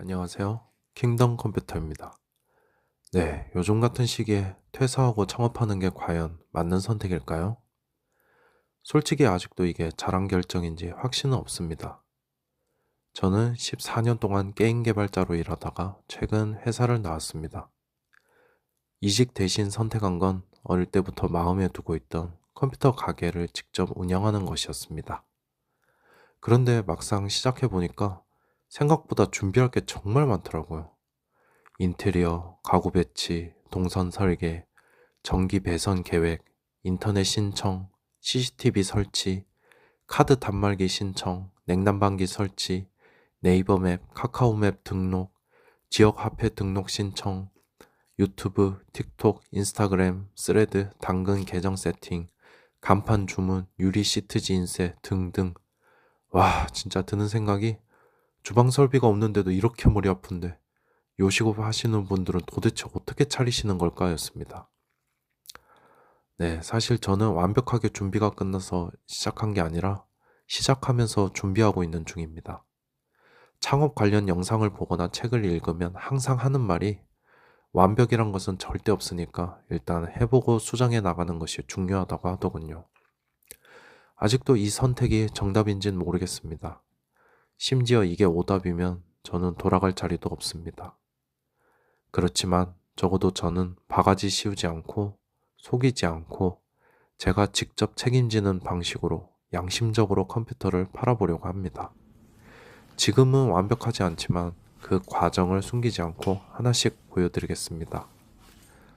안녕하세요. 킹덤 컴퓨터입니다. 네, 요즘 같은 시기에 퇴사하고 창업하는 게 과연 맞는 선택일까요? 솔직히 아직도 이게 잘한 결정인지 확신은 없습니다. 저는 14년 동안 게임 개발자로 일하다가 최근 회사를 나왔습니다. 이직 대신 선택한 건 어릴 때부터 마음에 두고 있던 컴퓨터 가게를 직접 운영하는 것이었습니다. 그런데 막상 시작해보니까 생각보다 준비할 게 정말 많더라고요. 인테리어, 가구 배치, 동선 설계, 전기 배선 계획, 인터넷 신청, CCTV 설치, 카드 단말기 신청, 냉난방기 설치, 네이버 맵, 카카오 맵 등록, 지역 화폐 등록 신청, 유튜브, 틱톡, 인스타그램, 스레드, 당근 계정 세팅, 간판 주문, 유리 시트지 인쇄 등등. 와, 진짜 드는 생각이 주방 설비가 없는데도 이렇게 머리 아픈데 요식업 하시는 분들은 도대체 어떻게 차리시는 걸까 였습니다. 네, 사실 저는 완벽하게 준비가 끝나서 시작한 게 아니라 시작하면서 준비하고 있는 중입니다. 창업 관련 영상을 보거나 책을 읽으면 항상 하는 말이 완벽이란 것은 절대 없으니까 일단 해보고 수정해 나가는 것이 중요하다고 하더군요. 아직도 이 선택이 정답인지는 모르겠습니다. 심지어 이게 오답이면 저는 돌아갈 자리도 없습니다. 그렇지만 적어도 저는 바가지 씌우지 않고 속이지 않고 제가 직접 책임지는 방식으로 양심적으로 컴퓨터를 팔아보려고 합니다. 지금은 완벽하지 않지만 그 과정을 숨기지 않고 하나씩 보여드리겠습니다.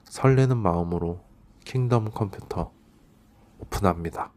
설레는 마음으로 킹덤 컴퓨터 오픈합니다.